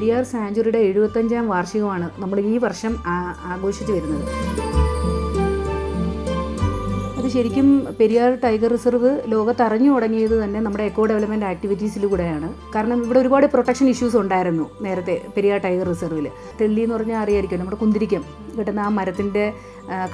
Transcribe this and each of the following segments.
പെരിയാർ സാഞ്ചുറിയുടെ എഴുപത്തഞ്ചാം വാർഷികമാണ് നമ്മൾ ഈ വർഷം ആഘോഷിച്ചു വരുന്നത്. അത് ശരിക്കും പെരിയാർ ടൈഗർ റിസർവ് ലോകത്ത് അറിഞ്ഞു തുടങ്ങിയത് തന്നെ നമ്മുടെ എക്കോ ഡെവലപ്മെന്റ് ആക്ടിവിറ്റീസിലൂടെയാണ്. കാരണം ഇവിടെ ഒരുപാട് പ്രൊട്ടക്ഷൻ ഇഷ്യൂസ് ഉണ്ടായിരുന്നു നേരത്തെ പെരിയാർ ടൈഗർ റിസർവിൽ തെള്ളി എന്ന് പറഞ്ഞാൽ അറിയായിരിക്കും നമ്മുടെ കുന്തിരിക്കം. കിട്ടുന്ന ആ മരത്തിന്റെ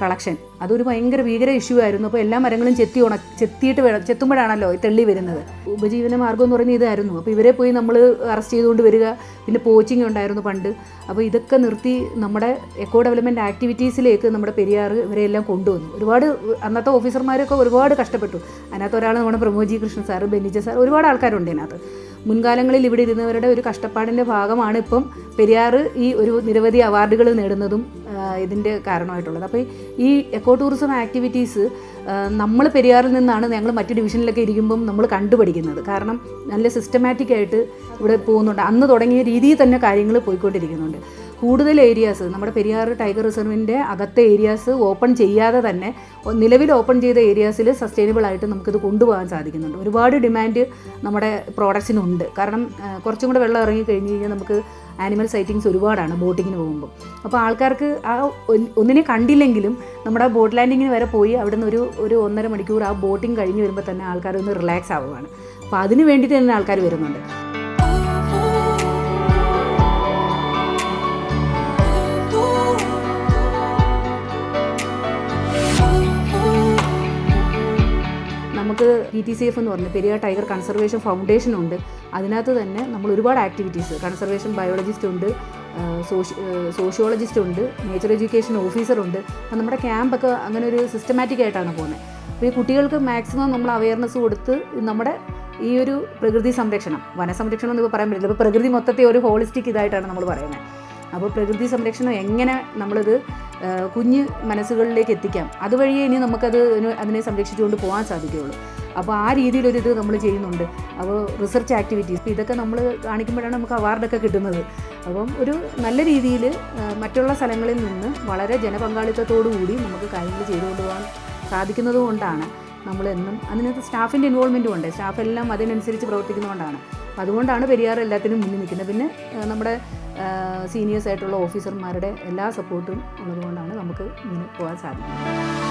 കളക്ഷൻ. അതൊരു ഭയങ്കര ഭീകര ഇഷ്യൂ ആയിരുന്നു. അപ്പോൾ എല്ലാ മരങ്ങളും ചെത്തി ഉണ ചെത്തിയിട്ട് വേണം ചെത്തുമ്പോഴാണല്ലോ ഈ തെള്ളി വരുന്നത്. ഉപജീവന മാർഗം എന്ന് പറയുന്നത് ഇതായിരുന്നു. അപ്പോൾ ഇവരെ പോയി നമ്മൾ അറസ്റ്റ് ചെയ്തുകൊണ്ട് വരിക. പിന്നെ പോച്ചിങ് ഉണ്ടായിരുന്നു പണ്ട്. അപ്പോൾ ഇതൊക്കെ നിർത്തി നമ്മുടെ എക്കോ ഡെവലപ്മെന്റ് ആക്ടിവിറ്റീസിലേക്ക് നമ്മുടെ പെരിയാർ ഇവരെല്ലാം കൊണ്ടുവന്നു. ഒരുപാട് അന്നത്തെ ഓഫീസർമാരൊക്കെ ഒരുപാട് കഷ്ടപ്പെട്ടു. അതിനകത്ത് ഒരാൾ നമ്മുടെ പ്രമോജി കൃഷ്ണൻ സാർ ബെന്നിജ സാർ ഒരുപാട് ആൾക്കാരുണ്ട് അതിനകത്ത് മുൻകാലങ്ങളിൽ ഇവിടെ ഇരുന്നവരുടെ ഒരു കഷ്ടപ്പാടിന്റെ ഭാഗമാണ് ഇപ്പം പെരിയാർ ഈ ഒരു നിരവധി അവാർഡുകൾ നേടുന്നതും ഇതിന്റെ കാരണമായിട്ടുള്ളത്. അപ്പോൾ ഈ എക്കോ ടൂറിസം ആക്ടിവിറ്റീസ് നമ്മൾ പെരിയാറിൽ നിന്നാണ് ഞങ്ങൾ മറ്റ് ഡിവിഷനിലൊക്കെ ഇരിക്കുമ്പം നമ്മൾ കണ്ടുപഠിക്കുന്നത്. കാരണം നല്ല സിസ്റ്റമാറ്റിക് ആയിട്ട് ഇവിടെ പോകുന്നുണ്ട്. അന്ന് തുടങ്ങിയ രീതിയിൽ തന്നെ കാര്യങ്ങൾ പോയിക്കൊണ്ടിരിക്കുന്നുണ്ട്. കൂടുതൽ ഏരിയാസ് നമ്മുടെ പെരിയാർ ടൈഗർ റിസർവിന്റെ അകത്തെ ഏരിയാസ് ഓപ്പൺ ചെയ്യാതെ തന്നെ നിലവിൽ ഓപ്പൺ ചെയ്ത ഏരിയാസിൽ സസ്റ്റൈനബിൾ ആയിട്ട് നമുക്കിത് കൊണ്ടുപോകാൻ സാധിക്കുന്നുണ്ട്. ഒരുപാട് ഡിമാൻഡ് നമ്മുടെ പ്രോഡക്ട്സിനുണ്ട് കാരണം കുറച്ചും കൂടെ വെള്ളം ഇറങ്ങി കഴിഞ്ഞ് കഴിഞ്ഞാൽ നമുക്ക് ആനിമൽ സൈറ്റിങ്സ് ഒരുപാടാണ് ബോട്ടിങ്ങിന് പോകുമ്പോൾ അപ്പോൾ ആൾക്കാർക്ക് ആ ഒന്നിനെ കണ്ടില്ലെങ്കിലും നമ്മുടെ ബോട്ട് ലാൻഡിങ്ങിന് വരെ പോയി അവിടുന്ന് ഒരു ഒരു ഒന്നര മണിക്കൂർ ആ ബോട്ടിങ് കഴിഞ്ഞ് വരുമ്പോൾ തന്നെ ആൾക്കാർ ഒന്ന് റിലാക്സ് ആവുകയാണ്. അപ്പോൾ അതിന് വേണ്ടിയിട്ട് തന്നെ ആൾക്കാർ വരുന്നുണ്ട്. നമുക്ക് പി ടി സി എഫ് എന്ന് പറഞ്ഞ പെരിയാർ ടൈഗർ കൺസർവേഷൻ ഫൗണ്ടേഷൻ ഉണ്ട്. അതിനകത്ത് തന്നെ നമ്മൾ ഒരുപാട് ആക്ടിവിറ്റീസ് കൺസർവേഷൻ ബയോളജിസ്റ്റ് ഉണ്ട് സോഷ്യോളജിസ്റ്റ് ഉണ്ട് നേച്ചർ എഡ്യൂക്കേഷൻ ഓഫീസർ ഉണ്ട്. നമ്മുടെ ക്യാമ്പൊക്കെ അങ്ങനെ ഒരു സിസ്റ്റമാറ്റിക് ആയിട്ടാണ് പോകുന്നത് അപ്പോൾ ഈ കുട്ടികൾക്ക് മാക്സിമം നമ്മൾ അവയർനെസ് കൊടുത്ത് നമ്മുടെ ഈ ഒരു പ്രകൃതി സംരക്ഷണം വനസംരക്ഷണം എന്ന് പറയാൻ പറ്റില്ല. ഇപ്പോൾ പ്രകൃതി മൊത്തത്തെ ഒരു ഹോളിസ്റ്റിക് ഇതായിട്ടാണ് നമ്മൾ പറയുന്നത് അപ്പോൾ പ്രകൃതി സംരക്ഷണം എങ്ങനെ നമ്മളിത് കുഞ്ഞ് മനസ്സുകളിലേക്ക് എത്തിക്കാം. അതുവഴിയേ ഇനി നമുക്കത് അതിനെ സംരക്ഷിച്ചുകൊണ്ട് പോകാൻ സാധിക്കുകയുള്ളൂ. അപ്പോൾ ആ രീതിയിലൊരു ഇത് നമ്മൾ ചെയ്യുന്നുണ്ട്. അപ്പോൾ റിസർച്ച് ആക്ടിവിറ്റീസ് ഇതൊക്കെ നമ്മൾ കാണിക്കുമ്പോഴാണ് നമുക്ക് അവാർഡൊക്കെ കിട്ടുന്നത്. അപ്പം ഒരു നല്ല രീതിയിൽ മറ്റുള്ള സ്ഥലങ്ങളിൽ നിന്ന് വളരെ ജനപങ്കാളിത്തത്തോടു കൂടി നമുക്ക് കാര്യങ്ങൾ ചെയ്തുകൊണ്ട് പോകാൻ സാധിക്കുന്നത് കൊണ്ടാണ്. നമ്മളെന്നും അതിനകത്ത് സ്റ്റാഫിന്റെ ഇൻവോൾവ്മെന്റും ഉണ്ട്. സ്റ്റാഫ് എല്ലാം അതിനനുസരിച്ച് പ്രവർത്തിക്കുന്നതുകൊണ്ടാണ് അപ്പോൾ അതുകൊണ്ടാണ് പെരിയാർ എല്ലാത്തിനും മുന്നിൽ നിൽക്കുന്നത്. പിന്നെ നമ്മുടെ സീനിയേഴ്സ് ആയിട്ടുള്ള ഓഫീസർമാരുടെ എല്ലാ സപ്പോർട്ടും ഉള്ളതുകൊണ്ടാണ് നമുക്ക് ഇങ്ങനെ പോകാൻ സാധിക്കുന്നത്.